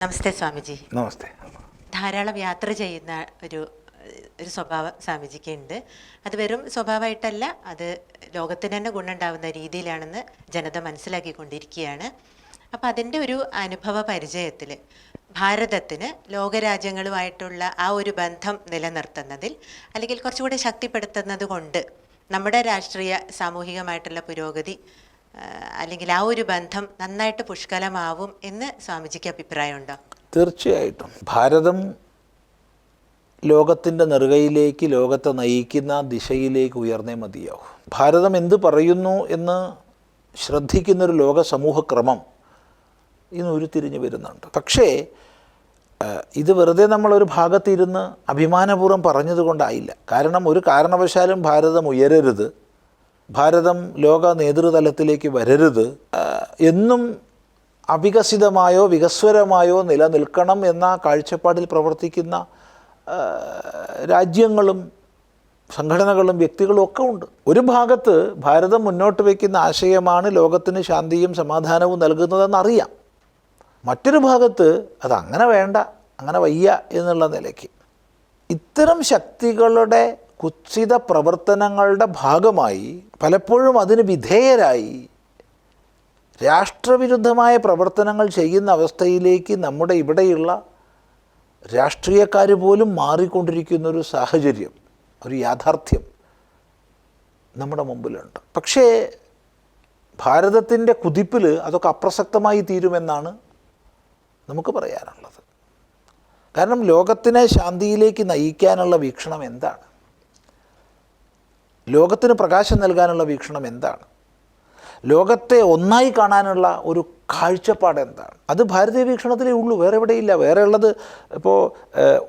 നമസ്തേ സ്വാമിജി. നമസ്തേ. ധാരാളം യാത്ര ചെയ്യുന്ന ഒരു ഒരു സ്വഭാവം സ്വാമിജിക്ക് ഉണ്ട്. അത് വെറും സ്വഭാവമായിട്ടല്ല അത് ലോകത്തിന് തന്നെ ഗുണമുണ്ടാവുന്ന രീതിയിലാണെന്ന് ജനത മനസ്സിലാക്കിക്കൊണ്ടിരിക്കുകയാണ്. അപ്പം അതിന്റെ ഒരു അനുഭവ പരിചയത്തിൽ ഭാരതത്തിന് ലോകരാജ്യങ്ങളുമായിട്ടുള്ള ആ ഒരു ബന്ധം നിലനിർത്തുന്നതിൽ അല്ലെങ്കിൽ കുറച്ചുകൂടി ശക്തിപ്പെടുത്തുന്നത് കൊണ്ട് നമ്മുടെ രാഷ്ട്രീയ സാമൂഹികമായിട്ടുള്ള പുരോഗതി അല്ലെങ്കിൽ ആ ഒരു ബന്ധം നന്നായിട്ട് പുഷ്കലമാവും എന്ന് സ്വാമിജിക്ക് അഭിപ്രായമുണ്ടോ? തീർച്ചയായിട്ടും. ഭാരതം ലോകത്തിന്റെ നെറുകയിലേക്ക് ലോകത്തെ നയിക്കുന്ന ദിശയിലേക്ക് ഉയർന്നേ മതിയാവും. ഭാരതം എന്ത് പറയുന്നു എന്ന് ശ്രദ്ധിക്കുന്നൊരു ലോക സമൂഹക്രമം ഇന്ന് ഉരുത്തിരിഞ്ഞ് വരുന്നുണ്ട്. പക്ഷേ ഇത് വെറുതെ നമ്മളൊരു ഭാഗത്തിരുന്ന് അഭിമാനപൂർവം പറഞ്ഞതുകൊണ്ടായില്ല. കാരണം ഒരു കാരണവശാലും ഭാരതം ഉയരരുത്. ഭാരതം ലോക നേതൃതലത്തിലേക്ക് വരരുത് എന്നും അവികസിതമായോ വികസ്വരമായോ നിലനിൽക്കണം എന്ന കാഴ്ചപ്പാടിൽ പ്രവർത്തിക്കുന്ന രാജ്യങ്ങളും സംഘടനകളും വ്യക്തികളും ഒക്കെ ഉണ്ട്. ഒരു ഭാഗത്ത് ഭാരതം മുന്നോട്ട് വയ്ക്കുന്ന ആശയമാണ് ലോകത്തിന് ശാന്തിയും സമാധാനവും നൽകുന്നതെന്നറിയാം മറ്റൊരു ഭാഗത്ത് അത് അങ്ങനെ വേണ്ട അങ്ങനെ വയ്യ എന്നുള്ള നിലയ്ക്ക്. ഇത്തരം ശക്തികളുടെ കുത്സിത പ്രവർത്തനങ്ങളുടെ ഭാഗമായി പലപ്പോഴും അതിന് വിധേയരായി. രാഷ്ട്രവിരുദ്ധമായ പ്രവർത്തനങ്ങൾ ചെയ്യുന്ന അവസ്ഥയിലേക്ക് നമ്മുടെ ഇവിടെയുള്ള രാഷ്ട്രീയക്കാർ പോലും മാറിക്കൊണ്ടിരിക്കുന്ന ഒരു സാഹചര്യം ഒരു യാഥാർത്ഥ്യം നമ്മുടെ മുമ്പിലുണ്ട്. പക്ഷേ ഭാരതത്തിന്റെ കുതിപ്പിൽ അതൊക്കെ അപ്രസക്തമായി തീരുമെന്നാണ് നമുക്ക് പറയാനുള്ളത്. കാരണം ലോകത്തിനെ ശാന്തിയിലേക്ക് നയിക്കാനുള്ള വീക്ഷണം എന്താണ്? ലോകത്തിന് പ്രകാശം നൽകാനുള്ള വീക്ഷണം എന്താണ്? ലോകത്തെ ഒന്നായി കാണാനുള്ള ഒരു കാഴ്ചപ്പാട് എന്താണ്? അത് ഭാരതീയ വീക്ഷണത്തിലേ ഉള്ളൂ വേറെ എവിടെയില്ല. വേറെ ഉള്ളത് ഇപ്പോൾ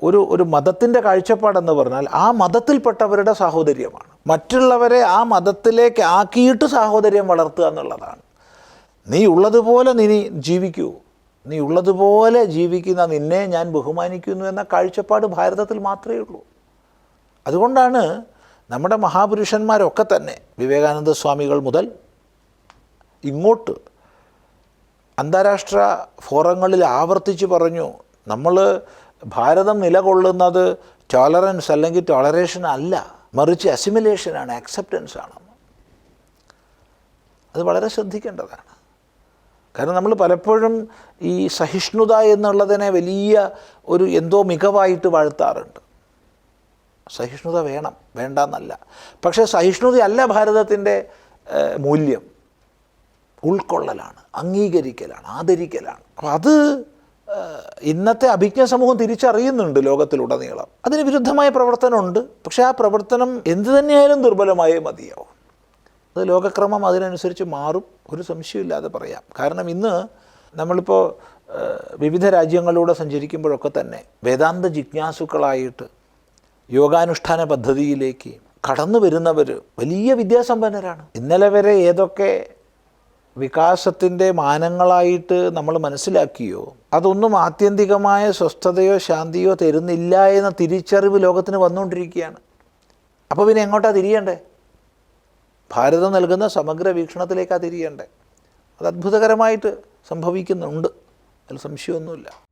ഒരു ഒരു മതത്തിന്റെ കാഴ്ചപ്പാടെന്ന് പറഞ്ഞാൽ ആ മതത്തിൽപ്പെട്ടവരുടെ സാഹോദര്യമാണ്. മറ്റുള്ളവരെ ആ മതത്തിലേക്ക് ആക്കിയിട്ട് സാഹോദര്യം വളർത്തുക എന്നുള്ളതാണ്. നീ ഉള്ളതുപോലെ നീ ജീവിക്കൂ. നീ ഉള്ളതുപോലെ ജീവിക്കുന്ന നിന്നെ ഞാൻ ബഹുമാനിക്കുന്നു എന്ന കാഴ്ചപ്പാട് ഭാരതത്തിൽ മാത്രമേ ഉള്ളൂ. അതുകൊണ്ടാണ് നമ്മുടെ മഹാപുരുഷന്മാരൊക്കെ തന്നെ വിവേകാനന്ദ സ്വാമികൾ മുതൽ ഇങ്ങോട്ട് അന്താരാഷ്ട്ര ഫോറങ്ങളിൽ ആവർത്തിച്ച് പറഞ്ഞു നമ്മൾ ഭാരതം നിലകൊള്ളുന്നത് ടോളറൻസ് അല്ലെങ്കിൽ ടോളറേഷൻ അല്ല മറിച്ച് അസിമിലേഷനാണ് അക്സെപ്റ്റൻസ് ആണ്. അത് വളരെ ശ്രദ്ധിക്കേണ്ടതാണ്. കാരണം നമ്മൾ പലപ്പോഴും ഈ സഹിഷ്ണുത എന്നുള്ളതിനെ വലിയ ഒരു എന്തോ മികവായിട്ട് വാഴ്ത്താറുണ്ട്. സഹിഷ്ണുത വേണം വേണ്ടെന്നല്ല. പക്ഷേ സഹിഷ്ണുതയല്ല ഭാരതത്തിന്റെ മൂല്യം. ഉൾക്കൊള്ളലാണ് അംഗീകരിക്കലാണ് ആദരിക്കലാണ്. അപ്പം അത് ഇന്നത്തെ അഭിജ്ഞ സമൂഹം തിരിച്ചറിയുന്നുണ്ട് ലോകത്തിലുടനീളം. അതിന് വിരുദ്ധമായ പ്രവർത്തനമുണ്ട്. പക്ഷേ ആ പ്രവർത്തനം എന്തു തന്നെയായാലും ദുർബലമായേ മതിയാവും. അത് ലോകക്രമം അതിനനുസരിച്ച് മാറും. ഒരു സംശയമില്ലാതെ പറയാം. കാരണം ഇന്ന് നമ്മളിപ്പോൾ വിവിധ രാജ്യങ്ങളിലൂടെ സഞ്ചരിക്കുമ്പോഴൊക്കെ തന്നെ വേദാന്ത ജിജ്ഞാസുക്കളായിട്ട് യോഗാനുഷ്ഠാന പദ്ധതിയിലേക്ക് കടന്നു വരുന്നവർ വലിയ വിദ്യാസമ്പന്നരാണ്. ഇന്നലെ വരെ ഏതൊക്കെ വികാസത്തിന്റെ മാനങ്ങളായിട്ട് നമ്മൾ മനസ്സിലാക്കിയോ അതൊന്നും ആത്യന്തികമായ സ്വസ്ഥതയോ ശാന്തിയോ തരുന്നില്ല എന്ന തിരിച്ചറിവ് ലോകത്തിന് വന്നുകൊണ്ടിരിക്കുകയാണ്. അപ്പോൾ പിന്നെ എങ്ങോട്ടാ തിരിയണ്ടേ? ഭാരതം നൽകുന്ന സമഗ്ര വീക്ഷണത്തിലേക്കാണ് തിരിയേണ്ടേ? അത് അത്ഭുതകരമായിട്ട് സംഭവിക്കുന്നുണ്ട്. അതിൽ സംശയമൊന്നുമില്ല.